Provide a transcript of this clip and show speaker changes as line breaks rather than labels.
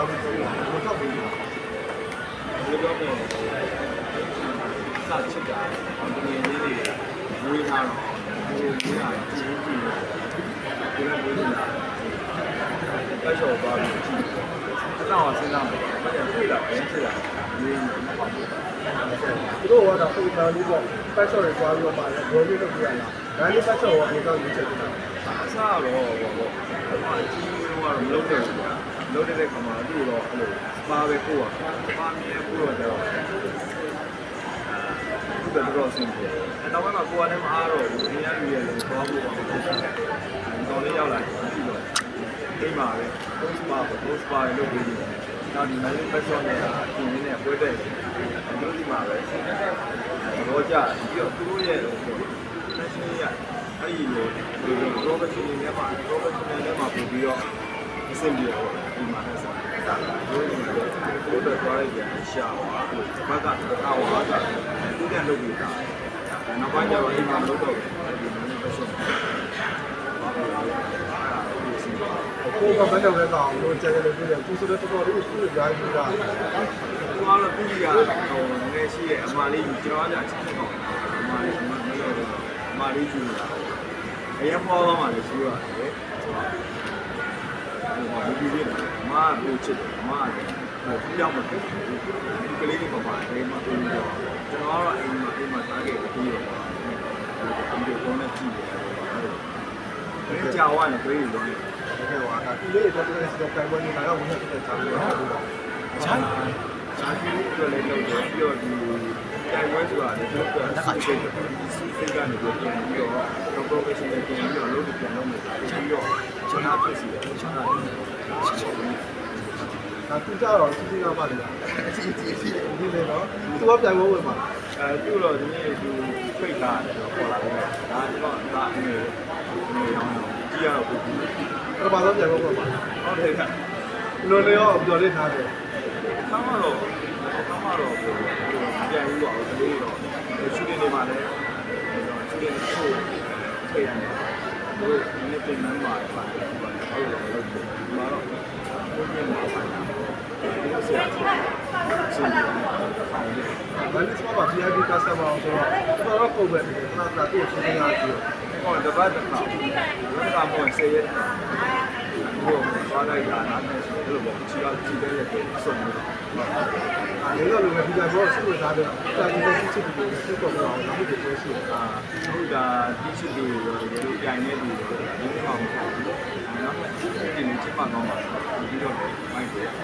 目标定，干七点，反正你得努一下，然后
努力一下，尽尽力，尽量努力一下。快手抓鱼，正好身上没，有点累了，有点累了，你。你看的手，你看快手，你
干鱼去了，啥虾罗，我我，我今天我弄了点。 လုပ်တဲ့ခါမှာသူ့တော့အဲ့လိုစပါပဲကိုကစပါမြဲကိုတော့တော့သူ့ကတော့အဆင်ပြေအဲ့တော့မှကိုကလည်းမအားတော့ဘူးအများကြီးရဲ့လို့သွားဖို့ပါတော့တော်လေးရောက်လာတယ်ပြီးတော့အိမ်မှာပဲ post bar post bar လို့ပြောတယ်နောက်ဒီ mail person နဲ့ဒီနည်းနဲ့ပွဲတဲ့ဒီလိုဒီမှာပဲတော့ကြပြီးတော့သူတို့ရဲ့ fashion ရအဲ့ဒီလို professional နဲ့မှာ professional နဲ့မှာပို့ပြီးတော့အဆင်ပြေတော့ ဒီမှာဆက်စားတာလို့ဒီမှာဘိုးတော်သွားလိုက်ပြန်ရှာပါဘက်ကတော့ဝါတာသူကလုပ်ပြီးတာနောက်ပိုင်းကျတော့ဒီမှာလုပ်တော့ဒီ fashion
ကိုကဘယ်တော့လဲကောင်လို့ကြက်ကြက်လေးပြတယ်သူဆိုတော့တော်တော်လေးသူ့ကြားပြီးတာ
သူကတော့သူကြီးကတော့ငယ်ရှိရဲ့အမလေးယူကျွန်တော်ကချက်ချက်တော့အမလေးအမလေးတော့အမလေးယူနေတာအရင်ပေါ်တော့မှလည်းရှိရတယ် ဟိုဒီဒီအမကပို့ချစ်တယ်အမကဟိုပြောင်းမဖြစ်ဘူးဒီကလေးတွေပါပါတယ်မပြောဘူးတော့ကျွန်တော်ကတော့အိမ်မှာအိမ်မှာတားခဲ့ပြီးတော့ဒီလိုကောင်းတဲ့ကြည့်တယ်ဘယ်ကြောင်ဝါနဲ့ပြေးလို့
တကယ်ပါဒီလေးတော့တော်တော်ပြန်ဝင်နေတာတော့ဝင်နေတဲ့ချားလို့ဟုတ်တော့
ချာချာပြီးတော့လည်းလုပ်တယ်ပြီးတော့ဒီတိုင်ဝဲဆိုတာလည်းလုပ်တော့စိတ်စိတ်ကနေပြန်ပြီးတော့ professional ပြန်ပြီးတော့လုပ်တယ်ပြန်လုပ်မယ်ပြီးတော့ချနာဖြစ်စီတယ်ချနာတယ်ချစ်ချောတယ်
ဒါသူကြတော့စီစီကပါလေအစီအစီအစီဒီလေတော့သူကပြန်ဝင်ဝင်ပါ
အဲသူ့တော့ဒီနေ့သူဖိတ်တာတယ်တော့ခေါ်လာတယ်ဒါတော့ဒါအမေအမေရောင်းကြည့်ရတော့ဘူး
တော့ဘာလို့ပြန်ဝင်ဝင်ပါ
ဟုတ်တယ်က
လူတွေရောပြောလေးထားတယ်
ဆောင်းတော့ဆောင်းတော့ပြန်ပြီးတော့ဒီလိုတော့ရှူတင်နေပါလေရှူတင်ချို့ ထိရတယ်ဘယ်လိုနည်းပြန်မှန်းမှာပါတယ်ဟုတ်တယ်လို့ဒီမှာတော့ဘုရားမှာပါတယ်ဒီလိုဆရာဆရာဆရာ
ဗန်ဒစ်မှာ VIP customer အောင်ဆိုတော့တော်တော်ပုံပဲတယ်ခဏခဏသူ့ကိုစဉ်းစားကြည့်
ဟောတပတ်တစ်ခါဘယ်ကမှဆေးရ တယ်ဟိုသွားလိုက်တာနားနဲ့ဆိုလို့ပေါ့ချီတော့ချီတဲ့ရဲ့စုံလို့
အဲလိုလိုပဲဒီကဘောစစ်လို့သားတယ်တာဒီလိုစစ်စစ်ပြီးစစ်တော့အောင်နောက်ပြီးပြောရှိတယ်
အာဟုတ်တာတိရှိသူတွေဒီလိုပြိုင်နေသူတွေဒီလိုမှမဟုတ်ဘူး။အဲတော့ဒီနေ့ချစ်ပါကောင်းပါပြီးတော့မိုက်တယ်